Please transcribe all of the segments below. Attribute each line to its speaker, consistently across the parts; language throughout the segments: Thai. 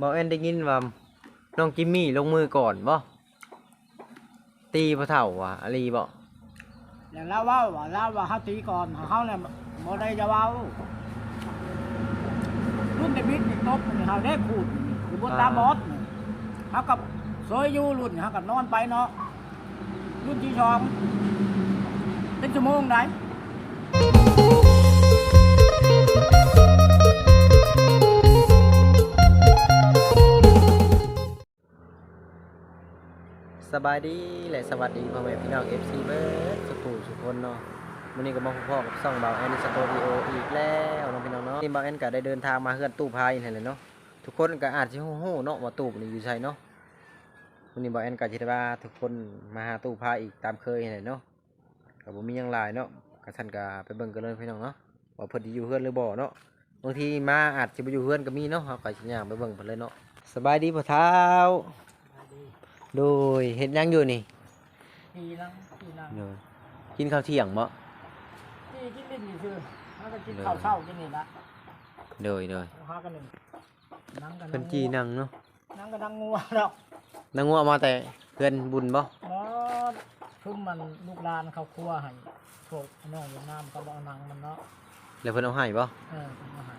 Speaker 1: บ่แอนได้ยินว่าน้องจิมมี่ลงมือก่อนบ่ตีพ่อเฒ่าว่ะอะไรบ่
Speaker 2: แล้วเราเว่าว่าเราว่าเขาตีก่อนเขาเนี่ยบ่ได้จะเว้ารุ่นเดบิดนี่ตบนี่เขาได้ขูดอยู่บนตาบอสนี่เขากับซอยอยู่รุ่นเขากับนอนไปเนาะรุ่นที่สองเป็นชั่วโมงได้
Speaker 1: สบายดีและสวัสดีพ่อแม่พี่น้อง FC เบิร์ดสุขุสุขคนเนาะวันนี้ก็มาพบกับซ่องเบาแอนสตูดิโออีกแล้วน้องพี่น้องเนาะนี่เบาแอนก็ได้เดินทางมาเฮือนตู้พายนี่แหละเนาะทุกคนก็อาจจะฮู้เนาะว่าตู้นี่อยู่ไสเนาะวันนี้เบาแอนก็สิได้ว่าทุกคนมาหาตู้พายอีกตามเคยนี่แหละเนาะก็บ่มียังลายเนาะก็ท่านก็ไปเบิ่งกันเลยพี่น้องเนาะว่าเพิ่นสิอยู่เฮือนหรือบ่เนาะบางทีมาอาจจะบ่อยู่เฮือนก็มีเนาะเฮาก็สิย่างไปเบิ่งเพิ่นเลยเนาะสบายดีพ่อเฒ่า โดยเฮ็ดหยังอยู่นี่
Speaker 2: ทีนังทีนัง
Speaker 1: เนอะกินข้าวเที่ยงบ่
Speaker 2: ที่กินดินนี่คือเขาก็กินข้าวเช้ากินนี่ละ
Speaker 1: เดยเดย
Speaker 2: เขาก็หนึ่งนั่งกัน
Speaker 1: เพิ่นจีนังเนาะ
Speaker 2: นั่งกันนั่งงัวดอก
Speaker 1: นางงัวมาแต่เพื่อนบุญบ่
Speaker 2: หมอชุ่มมันลูกหลานเขาครัวให้พวกน้องเวียดนามเขาบอกเอาหนังมันเนาะ
Speaker 1: แล้วเพิ่นเอาให้บ่
Speaker 2: เออเอามาให้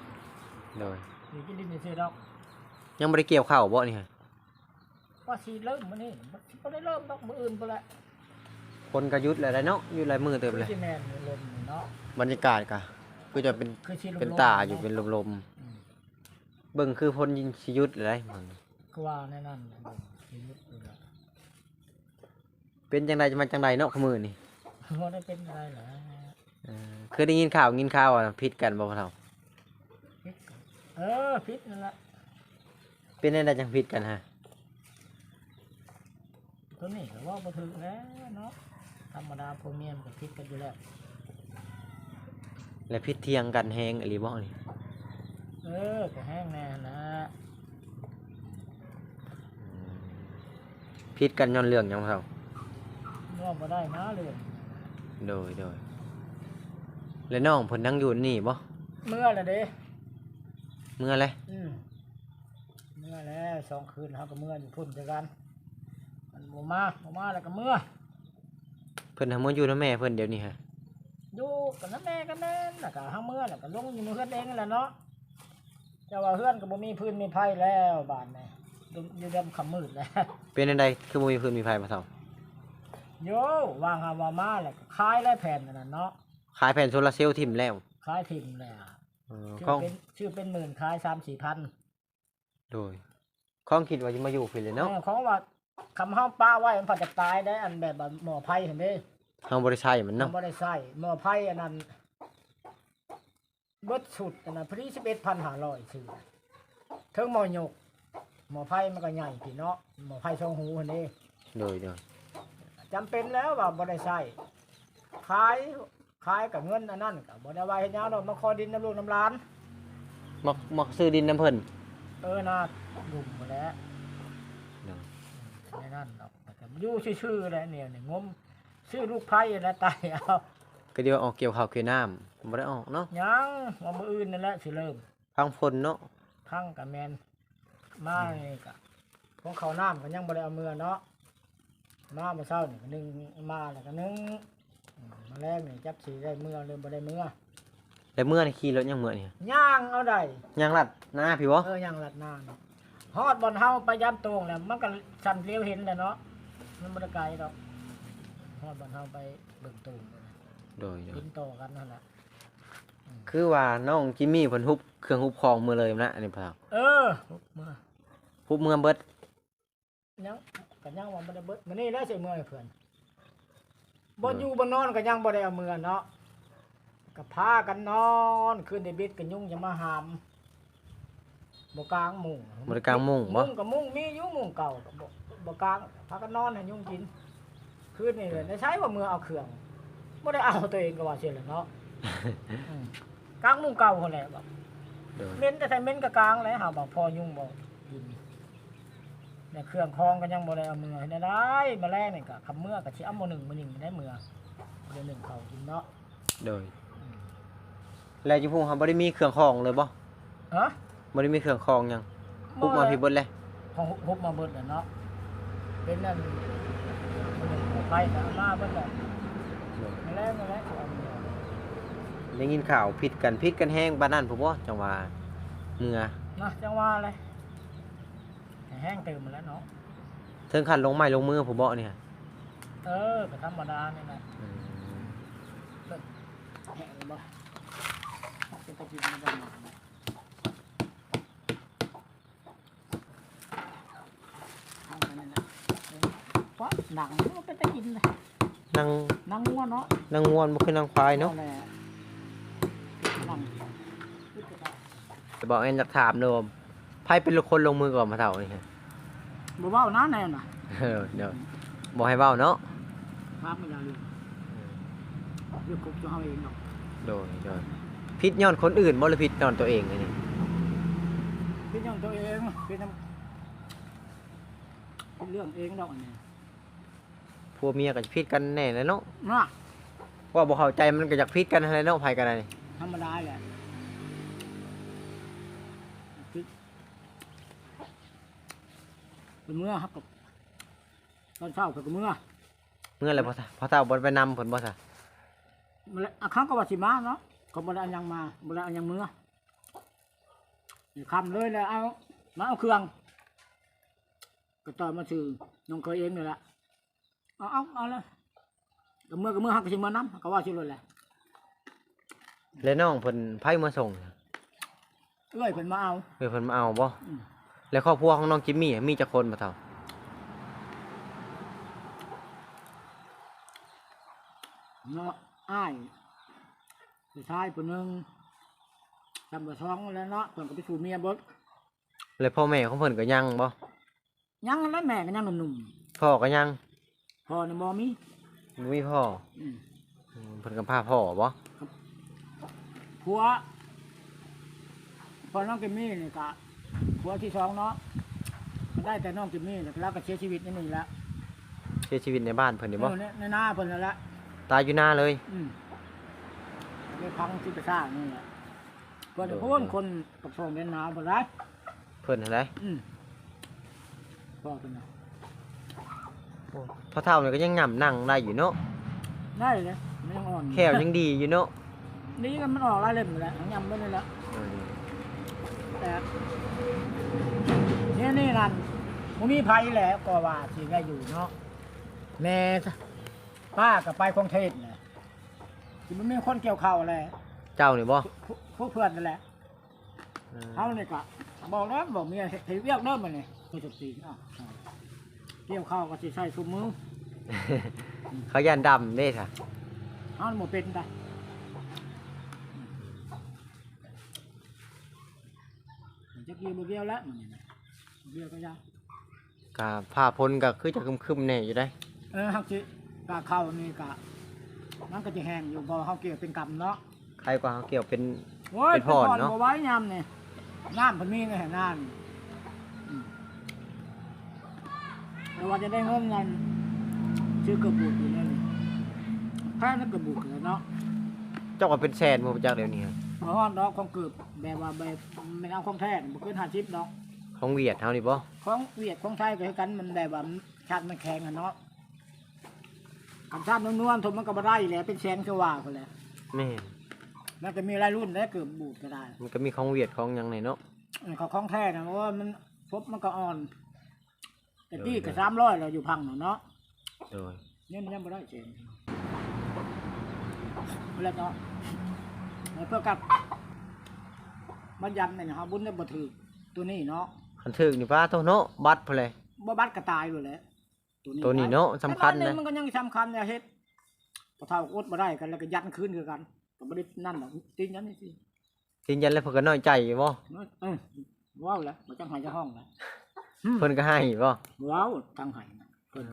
Speaker 1: เดย
Speaker 2: สิกินดินนี่สิดอก
Speaker 1: ยังบ่ได้เกี่ยวข้าวบ่นี่ฮะ
Speaker 2: ว่าสิเริ่มมื้อนี้บ่ได้เริ่มดอกมื้ออื่นพุ่นแหละ
Speaker 1: คนก็หยุดแล้วได้เนาะอยู่หลายมื้อเติบ
Speaker 2: คือ
Speaker 1: เลย
Speaker 2: สิแม่นมื้อลมนี่เนาะ
Speaker 1: บรรยากาศก็คือจะเป็น
Speaker 2: คือสิลมๆ
Speaker 1: เป็นตาอยู่เป็นลม
Speaker 2: อืม
Speaker 1: ๆเบิ่งคือพ้นยิงสิหยุดเลยมัน
Speaker 2: คือว่าแน่นั่นน่ะลมสิหยุดอยู่แล้ว
Speaker 1: เป็นจังไดจะมาจังไดเนาะขมื้อนี่
Speaker 2: บ่ได้เป็นอะไรแหละ
Speaker 1: เออเคยได้ยินข่าวยินข่าวว่าผิดกันบ่พ่อเฒ่า
Speaker 2: พิษเออพิษนั่นแหละ
Speaker 1: เป็นจังไดจังผิดกันฮะ
Speaker 2: ตัวนี้ก็ว่าบ่ถึงแล้วเนาะธรรมดาพ่อเมียมันก็พิษกันอยู่แล้ว
Speaker 1: แล้วผิดเที่ยงกันแฮงอีหลีบ่นี่
Speaker 2: เออก็แห้งแน่นะ
Speaker 1: ผิดกันย้อนเรื่องหยังพ่อเฒ่า
Speaker 2: ว่าบ่ได้นะเลย
Speaker 1: โดยโดยแล้วน้องเพิ่นนั่งอยู่นี่บ่
Speaker 2: เมื่อละเด้
Speaker 1: เมื่อไร
Speaker 2: อืมเมื่อแล้วสองคืนเขาก็เมื่ออยู่พุ่นเจอกันมัน บ่มาบ่มาแล้วก็เมื่อ
Speaker 1: เพิ่นทำมืออยู่นะแม่เพิ่นเดี๋ยวนี้ฮะ
Speaker 2: อยู่กับน้าแม่กันแน่นแล้วก็ห้าเมื่อแล้วก็ลงอยู่มือเฮือนเองนั่นแหละเนาะแต่ว่าเฮือนก็บ่มีพื้นมีไผแล้วบ้านนี่อยู่อยู่ดำคำมืดแล้ว
Speaker 1: เป็นอันใดคือบ่มีพื้นมีไฟมาเท่า
Speaker 2: โยวางหาว่ามาแล้วก็ขายแล้วแผ่นนั่นนะเนาะ
Speaker 1: ขายแผ่นโซลาร์เซลล์ทิ่มแล้ว
Speaker 2: ขายทิ้งแล้ว
Speaker 1: เออ
Speaker 2: ชื่
Speaker 1: ข้
Speaker 2: อ
Speaker 1: อง
Speaker 2: เป็นชื่อเป็นหมื่นขายสามสี่พัน
Speaker 1: โดยข้องคิดว่าจะมาอยู่เพิ่นเลยเนาะ
Speaker 2: ออของว่า คำห้ามป้าไว้มันพอจะตายได้อันแบบว่าหมอไผ่เห็นเด้
Speaker 1: เฮาบ่ได้ใช้มันเนาะ
Speaker 2: บ่ได้ใส่หมอไผ่อันนั้นเบิดสุดอันนั้นพอดีสิบเอ็ดพันห้าร้อยซื้อเทิงหมอหยก หมอไผ่มันก็ใหญ่พี่เนาะหมอไผ่ทรงหูเห็นเด้
Speaker 1: โดยโดย
Speaker 2: จำเป็นแล้วว่าบ่ได้ใส่ขายขายกับเงินอันนั้นก็บ่ได้ว่าเฮ็ดหยังดอกมาขอดินน้ำลูกน้ำหลาน
Speaker 1: มักมักซื้อดินน้ำเพิ่น
Speaker 2: เออน่าดุมหมดแล้ว
Speaker 1: โดย
Speaker 2: ในนั่นด อกแต่ก็อยู่ชื่อๆแล้วเนี่ยนี่งมชื่อลูกไผ่แล้วตายเอา
Speaker 1: ก็เดี๋ยวออกเกี่ยวข้าวเกี่ยวน้ำบ่ได้ออกเนาะ
Speaker 2: ยังว่ามื้ออื่นนั่นแหละสิเริ่ม
Speaker 1: พังฝนเนาะ
Speaker 2: ทั้งกับแมนมานี่ก็ของเขาวน้ำก็ยังบ่ได้เอามือเนาะมาเมื่อเช้านี่ก็นึ่งมาแล้วก็นึ่งอืมมาแรกนี่จักสิได้มือหรือบ่ได้มือ
Speaker 1: แล้วเมื่อนี่ขี่รถยังเมื่อนี่
Speaker 2: ย่างเอาได้
Speaker 1: ยังลัดหน้าพี่บ่
Speaker 2: เออย่างลัดหน้านี่ฮอดบอนเฮาไปยามตรงแล้วมันก็สั่นเลี้ยวเห็นแหล้วเนาะ มันบ่ได้ไกลดอกฮอดบอนเฮาไปเบิ่งตูง
Speaker 1: โดยโด
Speaker 2: กิ
Speaker 1: ย
Speaker 2: นต่อกันนั่นแหละ
Speaker 1: คือว่าน้องจิมมี่เพิ่นฮุบเครื่องฮุบของมือเลยนะอันนี้พ่อเฒ่า
Speaker 2: เออเมื่อ
Speaker 1: ฮุบเมือเบิด
Speaker 2: ยังก็ยังว่าบ่ได้เบิดมื้อนี้แล้วสิเมื่อให้เพิ่นบ่อยู่บ่นอนก็ยังบ่ได้เอามือเนาะก็พากันนอนคืนได้บิดก็ยุ่งจะมาหามบ่กลางมุง
Speaker 1: บ่ได้กลางมุ้งบ่
Speaker 2: มุงก็มุงมีอยู่มุงเก่าก็บ่ บ่กลางพากันนอนให้ยุ่งกิน คืนนี่เลยได้ใช้ว่ามือเอาเครื่องบ่ได้เอาตัวเองก็ว่าเสียแหละเนาะอืมกลางมุงเก่าคนแหละบ่
Speaker 1: โดย
Speaker 2: เม้นแต่ใส่เม้นก็กลางแล้วหาบ่พอยุ่งบ่กินเนี่ยเครื่องคองก็ยังบ่ได้เอามือให้ได้มาแรงนี่ก็คำเมื่อก็สิเอามื้อหนึ่งมื้อหนึ่งได้มือเดือนหนึ่งเขากินเนาะ
Speaker 1: โดยแล้วอยู่พุ่งเฮาบ่ได้มีเครื่องของเลยบ่
Speaker 2: ฮะ
Speaker 1: บ่ได้มีเครื่องของหยัง
Speaker 2: ม
Speaker 1: ปุ๊บมาพี่เบดเลย
Speaker 2: ของฮุบมาเบิดน่ะเนาะ เป็นนั่นไปแต่เอามาเบิดแหละมาแล้วมาแล้วเอามา
Speaker 1: ได้ยินข่าวผิดกันผิดกันแห้งบ้านนั่นผมว่าจังหวะเมื่อ
Speaker 2: นะจังว่าอะไรให้แห้งเติมมาแล้วเนาะ
Speaker 1: ถึงขั้นลงไม้ลงมือผมบอกเนี่ย
Speaker 2: เออก็ธรรมดานี่แหละ
Speaker 1: อืม
Speaker 2: แห้งบ่เป็นตะกินมันบ่หนักนะทำกันนั่นแหละ เพราะหนังมันเป็นตะกินนะ
Speaker 1: นาง
Speaker 2: หนังงัวเนาะ
Speaker 1: นางงวนบ่คือนางควายเนาะ
Speaker 2: แหละหนัง
Speaker 1: จะบอกเอ็นจะถามเด้อว่าไผเป็นคนลงมือก่อนมาเท่านี่ฮะ
Speaker 2: บ่เว้านะแน่น่ะ
Speaker 1: เออเดี๋ยวบ่ให้เว้าเนาะ
Speaker 2: ภาพไม่ได้เลยเรื่องกบจะเอาเองเนาะ
Speaker 1: โดยโดยผิดย้อนคนอื่นบ่หรือผิดย้อนตัวเองอันนี้
Speaker 2: เป็นอย่างตัวเองเป็นน้ำเป็นเรื่องเองดอกอันนี้
Speaker 1: ผัวเมียก็จะผิดกันแน่แหล้วเนาะ
Speaker 2: น่ะ
Speaker 1: ว่าบ่เข้าใจมันก็อยากผิดกันอะไรเนาะไผกันอะไร
Speaker 2: ธรรมดาแหละเป็นเมื่อครับกับตอนเช้ากับเมื่อ
Speaker 1: เมื่อไรพอพอเท่าบ่ไปนำผลบ่ซะ
Speaker 2: มาแล้วอะครั้งก็ว่าสิมาเนาะก็บ่ได้อันยังมาบ่ได้อันยังเมื่อนี่คำเลยแล้วเอามาเอาเครื่องก็ต่อมาซื้อน้องเคยเองนี่แหละ เอาเอาเอาเลยก็เมื่อก็เมื่อฮักก็สิมานํก็ว่าสิเลยแหละ
Speaker 1: แล้วน้องเพิ่นไผมาส่ง
Speaker 2: เอ้ยเพิ่นมาเอา
Speaker 1: เพิ่นเพิ่นมาเอาบ่
Speaker 2: อืม
Speaker 1: แล้วครอบครัวของน้องจิมมี่มีจักคนบ่เท่า
Speaker 2: เนาะอ้ายผู้ชายผู้หนึงจำว่าท้องแล้วเนาะเพิ่นก็ไปสู่เมียเบิด
Speaker 1: แล้วพ่อแม่ของเพิ่นก็ยังบ่
Speaker 2: ยังแล้วแม่ก็ยังหนุ่ม
Speaker 1: พ่อก็ยัง
Speaker 2: ๆ พ่อนี่บ่มี
Speaker 1: บ่มีพ่อ
Speaker 2: อืม
Speaker 1: อืมเพิ่นก็พาพ่อบ่
Speaker 2: ผัวพอน้องกิมมี่นี่ก็ผัวที่สองเนาะมันได้แต่น้องกิมมี่แล้วก็เสียชีวิตนี่นี่แหละ
Speaker 1: เสียชีวิตในบ้านเพิ่นนี่บ่
Speaker 2: เออในในหน้าเพิ่นนั่นแหละ
Speaker 1: ตายอยู่หน้าเลย
Speaker 2: อืมไปพังที่ไปสร้างนี่แหละเพิ่น
Speaker 1: โดย
Speaker 2: พูนคนปักทองเดินหนาวบ่ได้
Speaker 1: เพิ่นอะไร
Speaker 2: อืมพ่อเพิ่นน่ะ
Speaker 1: พ่อเฒ่านี่ก็ยังย่ํนั่งได้อยู่เนาะ
Speaker 2: ได้เลยไม่ต้องอ่อน
Speaker 1: แขวยังดีอยู่เนาะ
Speaker 2: นี่กันมันออกหลายเล่มอยู่แล้วทั้งยำไม่ได้แล้ว
Speaker 1: เออ
Speaker 2: แต่เนี่ยนี่นั่นมันมีไผแหละก็ว่าสิได้อยู่เนาะแม่ป้ากับไปคงเทศเนี่ยที่มันมีคนเกี่ยวข้าวอะไร
Speaker 1: เจ้านี่บ่
Speaker 2: พวกเพื่อนนั่นแหละ
Speaker 1: เออ
Speaker 2: เขาเนี่ยก็บอกแล้วบอกเมียเห็นเรียกเริ่มมาเนี่ยตัวจุดตีอ้าว เกี่ยวข้าวก็สิใส่ถุงมือ
Speaker 1: เขาย่านดำเด้ค่ะ
Speaker 2: เอาหมดเป็นไปจะเกี่ยวบ่เกี่ยวแล้วมันนี่นะบ่เกี่ยวก็ยาก
Speaker 1: ก็ผ้าพ้นก็คือจะคึมๆแน่อยู่ได้
Speaker 2: เออฮักจิกะเข้านี่กะมันก็จะแห้งอยู่บ่เฮาเกี่ยวเป็นกำเนาะ
Speaker 1: ใครกว่าเขาเกี่ยวเป็น
Speaker 2: โอ้ย
Speaker 1: เป็นพรเนาะ
Speaker 2: บ่ไว้ยามนี่น้ำเพิ่นมีในแห่งน้ำ ว่าจะได้เงินเงินซื้อกระบุกอยู่นั่นนี่แค่นั้นกระบุกเลยเนาะ
Speaker 1: เจ้าก็เป็นแสนบ่จักเดี๋ยวนี้ฮะ
Speaker 2: เพราะว่าดอกของเกือบแบบว่าแบบไม่เอาของแท้บ่เกิน50ดอก
Speaker 1: ของเวียดเฮานี่บ่
Speaker 2: ของเวียดของไทยก็คือกันมันแบบว่ามันชัดมันแข็งอะเนาะคำชาตินวลๆทมมันก็บ่ได้แหละเป็นแสนคือว่าพุ่นแหละ
Speaker 1: แม่น
Speaker 2: มันก็มีหลายรุ่นแล้วเกือบบูดก็ได้
Speaker 1: มันก็มีของเวียดของหยังไหนเนาะ
Speaker 2: อันเขาของแท้นะเพราะว่ามันพบมันก็อ่อน แต่ที่
Speaker 1: เออ
Speaker 2: ก็สามร้อยเราอยู่พังน่ะเนาะ
Speaker 1: โดย
Speaker 2: เนี่ยมันยังไม่ได้เจนแล้วเนาะแล้วเพื่อกับมันยันเนี่ยนะครับบุญได้บ่ถือตัวนี้เนาะ
Speaker 1: คันถึกนี่ป้าโตเนาะบัดพุ่นเลย
Speaker 2: บ่บัดก็ตายเลยแหละตัวนี้
Speaker 1: ตัวนี้เนาะสำคัญ
Speaker 2: แต่ตอน
Speaker 1: นะ
Speaker 2: มันก็ยังสำคัญเนี่ยเฮ็ดพอเท่าอดบ่ได้กันแล้วก็ยันคืนคือกันก็บ่ได้นั่นหรอกตีนยันนี่สิ
Speaker 1: ยืนยันแล้วเพิ่นก็น้อยใจอยู่บ่
Speaker 2: เออว้าวแล้วบ่จังหายจะห้องแล้ว
Speaker 1: เพิ่นก็ให้บ่
Speaker 2: ว้าวทางไห้นะเพิ่น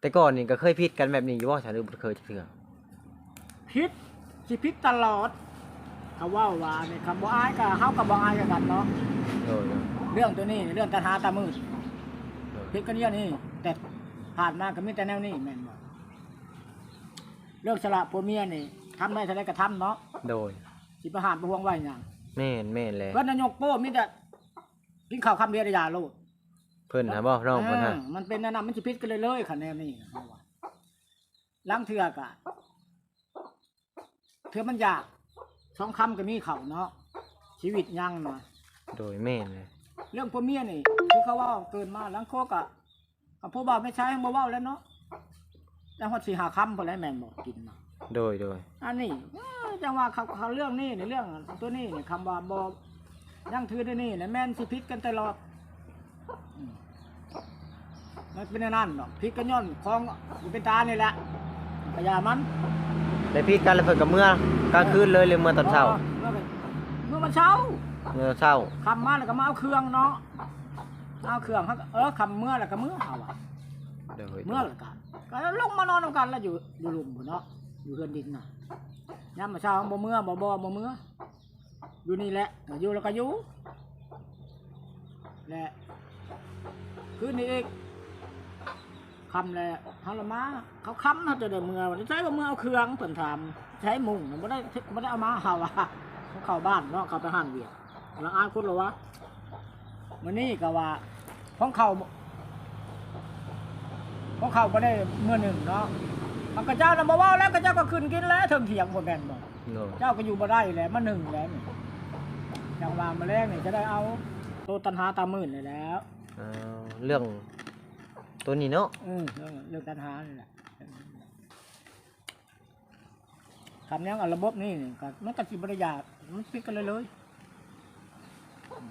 Speaker 1: แต่ก่อนนี่ก็เคยผิดกันแบบนี้อยู่บ่ฉันหรือบ่เคยจักเทื่อ
Speaker 2: พิษสิพิษตลอดเขาว่าว่าเนี่ยคำว่าอายกับเฮากับบ่อายกันเนาะ
Speaker 1: โดย
Speaker 2: เรื่องตัวนี้เรื่องตาหาตามืด
Speaker 1: โดย
Speaker 2: พิษกันเยอะนี่แต่ผ่านมาก็มีแต่แนวนี้แม่นบ่เรื่องสละผัวเมียนี่ทำได้เท่าไรก็ทำเนาะ
Speaker 1: โดย
Speaker 2: สิประหารประหวงไว้หยัง
Speaker 1: แม่นแม่นเลย
Speaker 2: ว่านายกโป้มีแต่ กินข้าวคำเดียวได้ยาโลด
Speaker 1: เพิ่นนะบ่น้องเพิ่นฮะ
Speaker 2: เออมันเป็นแนะนำมันสิพิษกันเลยเลยคะแนนนี่เขาว่าล้างเถือกอะเถือมันยากสองคำก็มีเขาเนาะชีวิตยังเนาะ
Speaker 1: โดยแม่นเลย
Speaker 2: เรื่องพวกเมียนี่คือเขาเว่าเกินมาล้างโคกอะกับพวกบ่าวไม่ใช้บ่เว้าแล้วเนาะแต่ฮอดสิหาคำพอแล้วแม่นบอกกินมา
Speaker 1: โดยโดย
Speaker 2: อันนี้เอ้ยจังว่าเขาเขาเรื่องนี้ในเรื่องตัวนี้นี่คำว่าบ่ ยังถือได้นี่นะแม่นสิพิษกันตลอดอืมมันเป็นอันนั่นดอกพิษกันย้อนของอยู่เป็นตานี่แหละพยามัน
Speaker 1: ได้พี่กันแล้วเพิ่นก็เมื่อกลางคืนเลยเลยเมื่อตอนเช้า
Speaker 2: เมื่อเมื่อมันเช้า
Speaker 1: เมื่อเช้า
Speaker 2: คำมาแล้วก็มาเอาเครื่องเนาะเอาเครื่องเขาก็เออคำเมื่อแล้วก็เมื่อเอาอะ
Speaker 1: โดย
Speaker 2: เมื่อแล้วกันก็ลงมานอนนำกันแล้วอยู่อยู่หลุมพุ่นเนาะอยู่เฮือนดินน่ะยามมาเช้าบ่เมื่อบ่บ่บ่เมื่อ อยู่นี่แหละอยู่แล้วก็อยู่และ คืนนี้เองคำแหละเฮาละมาเขาคำเฮาจะได้เมื่อวันนี้ใช้ว่าเมื่อเอาเครื่องเพิ่นถามใช้มุงบ่ได้บ่ได้เอามาเฮาว่าเขาเข้าบ้านเนาะเขาไปห้างเวียดแล้วอายคุณเหรอวะมื้อนี้ก็ว่าของเขาเพราะเขาไม่ได้เมื่อหนึ่งเนาะพระเจ้านำมาว่าแล้วกระเจ้าก็ขึ้นกินแล้วเถิงเถียงบนแบนบอก
Speaker 1: โดย
Speaker 2: เจ้าก็อยู่มาได้แล้วมาหนึ่งแล้วนี่ จังหวะมาแรกนี่จะได้เอาโตตันหาตามมื่นเลยแล้ว
Speaker 1: เอาเรื่องตัวนี้เนาะ
Speaker 2: อืมเรื่องเรื่องตันหานี่แหละคำนี้เอาระบบนี่นี่ก็มันก็สิบริยามันปิดกันเลยเลย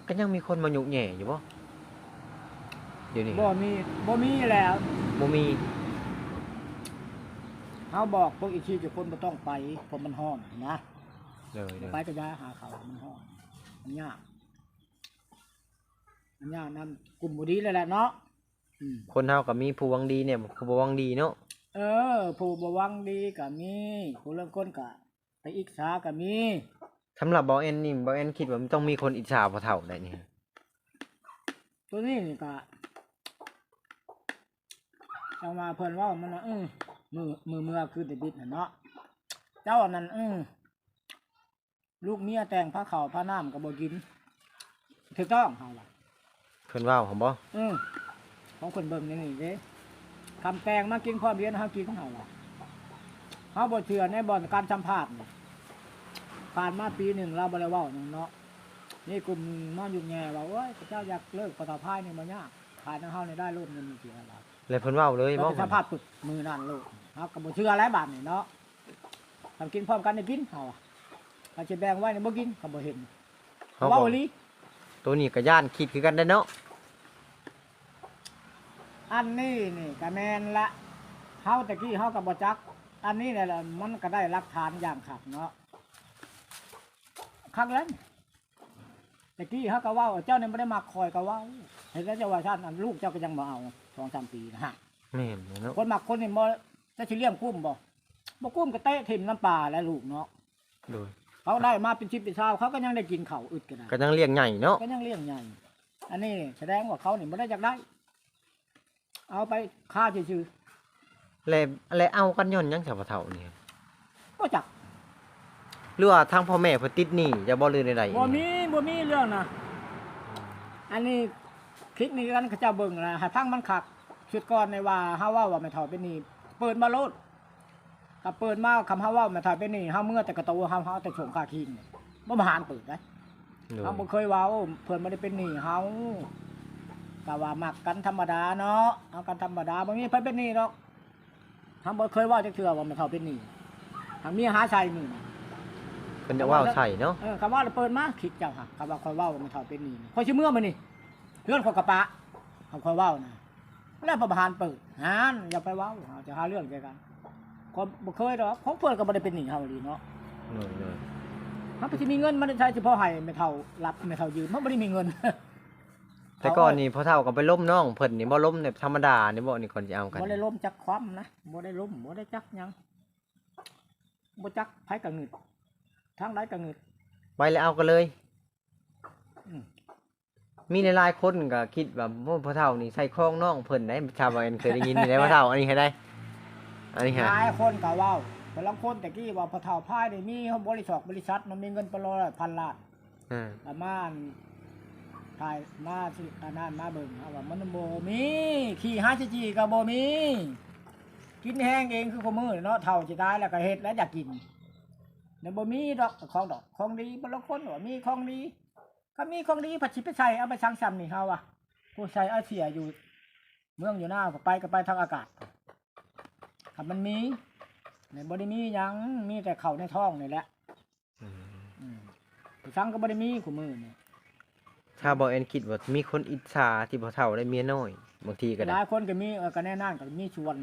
Speaker 1: ก็ยังมีคนมายุแหย่อยู่บ่เดี๋ยวนี้
Speaker 2: บ่มีบ่มีแล้ว
Speaker 1: บ่มี
Speaker 2: เขาบอกพวกอีกทีจะคนบ่ต้องไปเพราะมันห้อนนะ
Speaker 1: เลยเลย
Speaker 2: ไปก็ย้ายหาเขามันห้อง มันยากมันยากนำกลุ่มบุดีเลยแหละเนาะอืม
Speaker 1: คนเฮาก็มีผู้หวังดีเนี่ยผู้บ่หวังดีเนาะ
Speaker 2: เออ ผู้บหวังดีก็มีผู้เริ่มก้นก็ไปอิกษาก็มี
Speaker 1: สำหรับบ่แอนนี่บ่แอนคิดว่ามันต้องมีคนอิจฉาบ่เฒ่าได้นี่
Speaker 2: ตัวนี้นี่ก็จังมาเพิ่นเว่ามันว่าอือมือมือเมื่อคือเดบิดน่ะเนาะเจ้าอันนั้นอือ ลูกเมียแต่งผ้าขาวผ้าน้ำก็บ่กินถูกต้องเฮาล่ะ
Speaker 1: เพิ่นเว้าผมบ่
Speaker 2: อืมของคนเบิ่งอย่างนี้เด้คำแปลงมากินความเรียนเฮากินของเฮาล่ะเฮาบ่เชื่อในบ่อนการสัมภาษณ์นี่ผ่านมาปีหนึ่งเราบ่ได้เว้าหยังเนาะนี่กลุ่มมาอยู่แง่ว่าโอ้ยพระเจ้าอยากเลิกปตพายนี่บ่ยากผ่านทางเฮานี่ได้รูปเงินมีเสียแล้ว
Speaker 1: เลยเพิ่นเว้าเลย
Speaker 2: เรา
Speaker 1: บ่
Speaker 2: ไปสัมภาษณ์ปึกมือนั่นโลกเฮาก็บ่เชื่อหลายบาทนี่เนาะทำกินพร้อมกันได้กินเฮา อะถ้าสิแบ่งไว้นี่บ่กินก็บ่เห็น
Speaker 1: เฮา
Speaker 2: เว้า
Speaker 1: ก็
Speaker 2: อีหลี
Speaker 1: ตัวนี้ก็ย่านคิดคือกันได้เนาะ
Speaker 2: อันนี้นี่ก็แม่นละเฮาตะกี้เฮาก็บ่จัก อันนี้เนี่ยแหละมันก็ได้หลักฐานอย่างขัดเนาะครั้งนั้นตะกี้เฮาก็เว่าเจ้าเนี่ยไม่ได้มาคอยก็เว่าเห็นแล้วเจ้าว่าชาติอันลูกเจ้าก็ยังบ่เอาสองสามปีนะฮะ
Speaker 1: แม่นเลยเนาะ
Speaker 2: คนมักคนนี่บ่จะสิเลี้ยงกุ้มบ่บ่กุ้มก็เตะถิ่มน้ำปลาและลูกเนาะ
Speaker 1: โดย
Speaker 2: เขาได้มาเป็นชิปเป็นเช้าเขาก็ยังได้กินข้าวอึดกันนะ
Speaker 1: ก็ยังเลี้ยงใหญ่เนาะ
Speaker 2: ก็ยังเลี้ยงใหญ่ อันนี้แสดงว่าเขานี่บ่ได้อยากได้ เอาไปฆ่าซื่อ
Speaker 1: แล้วแล้วเอากันย้อนหยังจะบ่เฒ่านี่
Speaker 2: ๆบ่จัก
Speaker 1: หรือว่าทางพ่อแม่เพิ่นติดหนี้จะบ่ลือใดๆ
Speaker 2: บ่มีบ่มีเรื่องนะอันนี้คลิปนี้กันเขาเจ้าเบิ่งนะให้พังมันคักชุดก่อนในว่าเฮาเว่าว่าไม่ถอยเป็นหนี่เปิดมาโลด ถ้าเปิดมาคำเฮาเว่าไม่ถอยเป็นหนี่เฮาเมื่อแต่กระโตเฮาเฮาแต่โฉมคาคิงเนี่ยบ่มาหานเปิดนะ
Speaker 1: โดย
Speaker 2: เฮาบ่เคยเว้าเพิ่นบ่ได้เป็นหนี้เฮาก็ว่ามักกันธรรมดาเนาะเอากันธรรมดาบ่มีไผเป็นหนี้หรอกเฮาบ่เคยเว้าจักเทื่อว่าไม่ถอยเป็นหนี้ทางมีหาใช้มือนะ
Speaker 1: เพิ่นจะเว้าใส่เนาะ
Speaker 2: เออคำว่าเปิดมาคิดเจ้าค่ะคำว่าคอยเว้ามันเท่าเป็นนี่คอยชื่อเมื่อมันนี่เรื่องของกระปะเขาคอยเว้านะแล้วประธานเปิดฮานอย่าไปเว้าเอาจะหาเรื่องใจกัน คนบ่เคยหรอกของเปิดก็บ่ได้เป็นหนี้เฮาดีเนาะ
Speaker 1: โดยโดย
Speaker 2: มันบ่สิมีเงินมันได้ใช้เฉพาะให้ไม่เท่ารับไม่เท่ายืมมันบ่ได้มีเงิน
Speaker 1: แต่ก่อนนี่พ่อเฒ่าก็ไปล้มน้องเพิ่นนี่บ่ล้มแบบธรรมดานี่บ่นี่ก่อนสิเอากัน
Speaker 2: บ่ได้ล้มจักความนะบ่ได้ล้มบ่ได้จักหยังบ่จักไผก็งึดทางใดก็งึด
Speaker 1: ไปแล้วเอากันเลย
Speaker 2: อืม
Speaker 1: มีหลายๆคนก็คิดว่าโอ้พ่อเฒ่านี่ใส่คล้องน้องเพิ่นได้ชาวบ้านเคยได้ยินนี่ได้พ่อเฒ่าอันนี้ให้ได้ อันนี้ฮะ
Speaker 2: หลายคนก็เว้าแต่ละคนแต่กี้ว่าพอเฒ่าพายนี่มีบริษัทบริษัทมันมีเงินเป็นร้อยพันล้าน
Speaker 1: อ่า
Speaker 2: ประมาณถ่ายมาสิอันนั้นมาเบิ่งเอาว่ามันบ่มีขี้หาจิจีก็บ่มี กินแห้งเองคือคนมือเนาะเท่าสิตายแล้วก็เฮ็ดแล้วอยากกินเนี่ยบ่มีดอกของดอกของดีบ่ละคนว่ามีของดีถ้ามีของดีผัดสิไปใส่เอาไปสังสรรค์นี่เฮาว่ะผู้ใส่อาเซียอยู่ เมืองอยู่หน้าก็ไปก็ไปทางอากาศ ถ้ามันมีเนี่ยบ่ได้มีหยังมีแต่เข้าในท้องนี่แหละ
Speaker 1: อืม
Speaker 2: อืมไปสังก็บ่ได้มีคู่มือนี่
Speaker 1: ถ้าบ่แอนคิดว่ามีคนอิจฉาที่บ่เฒ่าได้เมียน้อยบางทีก็
Speaker 2: ห
Speaker 1: ได้
Speaker 2: ลายคนก็มีเออก็แน่นอนก็มีชวน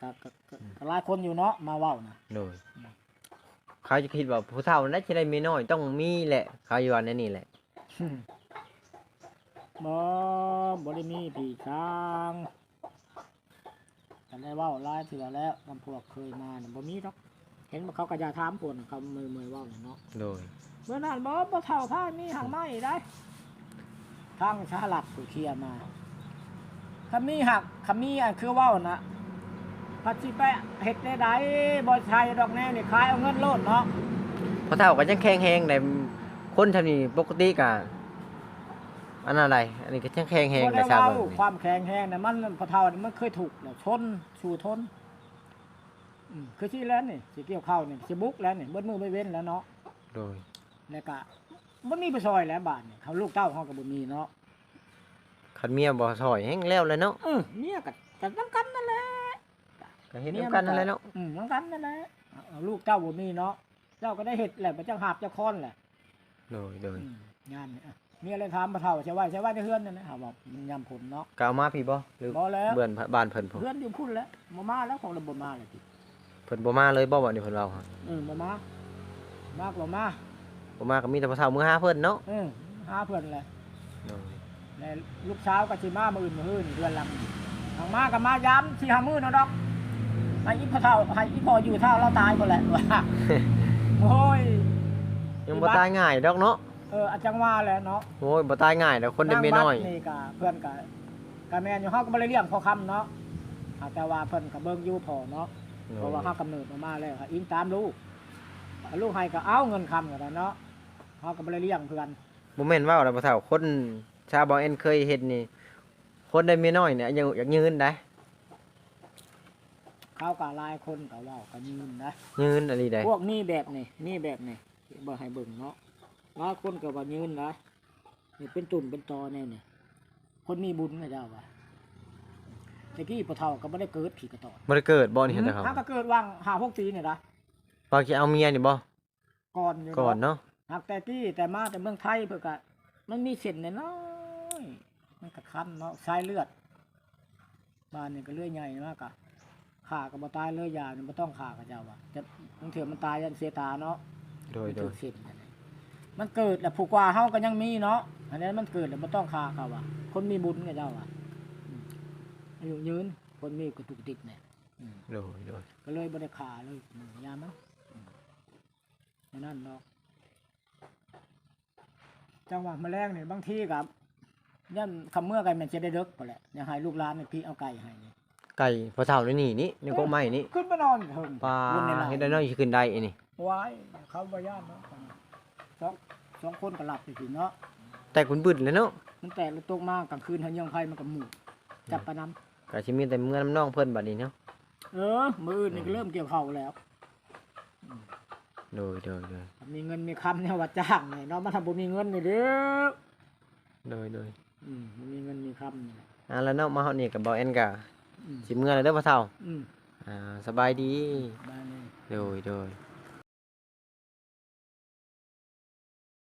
Speaker 2: ก็ก็ก็ก็หลายคนอยู่เนาะมาเว้านะ
Speaker 1: โดยเขาจะคิดว่าผู้เฒ่านั้นจะได้เมียน้อยต้องมีแหละ เขาอยู่ว่าแนวนี่แหละ
Speaker 2: บ่บ่ได้มีพี่ช้าง แต่ได้เว้าหลายเถื่อแล้วนำพวกเคยมาน่ะบ่มีดอกเห็นว่าเขาก็จะถามพวกน่ะเขามือมือเว้าน่ะเนาะ
Speaker 1: โดย
Speaker 2: เมื่อนั้นบ่บ่เท่าพามีหางไม้ได้ทางสหรัฐผู้เคลียร์มาคำมีหักคำมีอันคือเว้านะพัดสิไปเฮ็ดได้ใดบ่ใช่ดอกแน่นี่ขายเอาเงินโลดเนาะ
Speaker 1: ผู้เฒ่าก็ยังแข็งแรงได้คนทำนี่ปกติก็ อันอะไร อันนี้ก็ยังแข็งแรง
Speaker 2: บ่
Speaker 1: ได้
Speaker 2: ได้
Speaker 1: ทราบ
Speaker 2: เว้า
Speaker 1: เบิ่งนี่
Speaker 2: ความแข็งแรงน่ะมันพอเท่านี่มันเคยถูกแล้วชนสู่ทนอืมคือที่แล้วนี่สิเกี่ยวข้าวนี่สิบุกแล้วนี่เบิดมือไม่เว้นแล้วเนาะ
Speaker 1: โดย
Speaker 2: แล้วก็บ่มีไปซอยแล้วบาดนี่เขาลูกเต้าเฮาก็บ่มีเนาะ
Speaker 1: คันเมียบ่ซอยแห้งแล้วเลยเนาะ
Speaker 2: เออเมียก็ก็นํกันนั่นแหละ
Speaker 1: ก็เห็นนำกันนั่นแหละเนาะ
Speaker 2: อืมนํกันนั่นแหละเอาลูกเต้าบ่มีเนาะเจ้าก็ได้เฮ็ดแหละบ่จังหาบจังคอนแหละ
Speaker 1: โดยโดย
Speaker 2: อืมงานนี่อะ มีอะไรถามบ่เฒ่าใช่ว่าใช่ว่าในเฮือนนั่นนะหาว่ามันยามผลเนาะ
Speaker 1: ก็เอามาพี่บ่หรือ
Speaker 2: บ่แล้ว
Speaker 1: เบื่อนบ้านเพิ่นพุ่น
Speaker 2: เฮือนอยู่พุ่นแล้วบ่มาแล้วของเราบ่มาเลยติ
Speaker 1: เพิ่นบ่มาเลยบ่บ่นี่เพิ่นเว้าฮะ
Speaker 2: เออบ่มามากบ่มา
Speaker 1: บ่มาก็มีแต่ผู้เฒ่ามือหาเพิ่นเนาะ
Speaker 2: เออหาเพิ่นแหละ
Speaker 1: โดย
Speaker 2: แล้วลูกสาวก็สิมามื้ออื่นมื้ออื่นเดือนละทางมาก็มายามสิหามื้อเนาะดอกให้อีพ่อเฒ่าให้อีพ่ออยู่เฒ่าเราตายบ่แหละว่าโอ้ย
Speaker 1: ยังบ่ตายง่ายดอกเนาะ
Speaker 2: เอออาจังว่าแหละเนาะ
Speaker 1: โอ้ยบ่ตายง่ายดอกคนได้เมียน้อยา
Speaker 2: งบัดนี่ก็เพื่อนก็ก็แม่นอยู่เฮาก็บ่ได้เลี้ยงพอคำเนาะอ่าแต่ว่าเพิ่นก็เบิ่งอยู่พอเนาะเพราะว่าเฮากำเนิดออกมาแล้วก็อิงตามลูกลูกให้ก็เอาเงินคำก็ได้เนาะเฮาก็บ่ได้เลี้ยงเพื่อน
Speaker 1: บ่แม่นเว้าแล้วบ่เฒ่าคนชาวบ่เอ็นเคยเฮ็ดนี่ คนได้เมียน้อยเนี่ยยังอยากยืนได้
Speaker 2: เขาก็หลายคนก็เว้าก็ยืนนะ
Speaker 1: ยืนอะไรได้
Speaker 2: พวกนี้แบบนี้นี่แบบนี้บ่ให้เบิ่งเนาะ หลายคนก็ว่ายืนนะนี่เป็นตุ่นเป็นตอแน่นี่คนมีบุญนะเจ้าว่าตะกี้พ่อเฒ่าก็บ่ได้เกิดผีกระตอด
Speaker 1: บ่ได้เกิดบ่นี่เห็นแต่เขา
Speaker 2: ถ้าก็เกิดว่าง5 6ปีนี่นะ
Speaker 1: ว่าสิเอาเมียนี่บ่
Speaker 2: ก่อนอยู่
Speaker 1: ก่อนเนาะ
Speaker 2: หากแต่ที่แต่มาแต่เมืองไทยเพื่อกะมันมีเส้นน้อยๆมันก็คันเนาะสายเลือดบ้านนี่ก็เลือดใหญ่มากอะขาก็บ่ตายเลยยาเนี่ยบ่ต้องขากับเจ้าว่ะแต่บางเถื่อมันตายยันเสียตาเนาะ
Speaker 1: โดย
Speaker 2: มัน
Speaker 1: โด
Speaker 2: ถู
Speaker 1: ย
Speaker 2: กเส้นนั่นแหละ มันเกิดแล้วผูกกว่าเฮาก็ยังมีเนาะอันนี้มันเกิดแล้วบ่ต้องขาเขาว่ะคนมีบุญกับเจ้าว่ะอืมอายุยืนคนมีกระตุกติดเนี่ยอืม
Speaker 1: โดยโดย
Speaker 2: ก็เลยบ่ได้ขาเลยอืมยามันอืมอันนั่นเนาะจังหวะแมลงเนี่ยบางทีกับย่ำคำเมื่อไก่มันจะได้เด็กไปแหละอย่าให้ลูกหลานเนี่ยพี่เอาไก่ให้นี่
Speaker 1: ไก่พอเฒ่านี่นี่นี่นี่ก็ไม้นี่
Speaker 2: ขึ้นมานอนเถิง
Speaker 1: ปลา
Speaker 2: บนในหลัง
Speaker 1: เฮ็ดได้น้อยสิขึ้นได้อันนี้
Speaker 2: ไว้เขาบ่ย่านเนาะ สองสองคนก็หลับไปสิเนาะ
Speaker 1: แต่คุณบึดเลยเนาะ
Speaker 2: มันแตกแล้วตกมากลางคืนเฮายังไผมันก็หมู่จับไปน้ำ
Speaker 1: ก็สิมีแต่เมื่อน้ำน้องเพิ่นบัดนี้เนาะ
Speaker 2: เออ มืออื่นนี่ก็เริ่มเกี่ยวเข้าวแล้ว
Speaker 1: โดยโดยโดย
Speaker 2: มีเงินมีคำเนี่ยว่าจ้างเนี่ยเนาะมาทำบ่มีเงินนี่เด้อ
Speaker 1: โดยโดย
Speaker 2: อืมบ่มีเงินมีคำนี่แหละ
Speaker 1: อ่าแล้วเนาะมาฮอดนี่ก็บ่แอนก็
Speaker 2: อืม
Speaker 1: สิเมื่อแล้วเด้อพ่อเฒ่า
Speaker 2: อืม
Speaker 1: อ่าสบายดี
Speaker 2: ได้เลย
Speaker 1: โดยโดย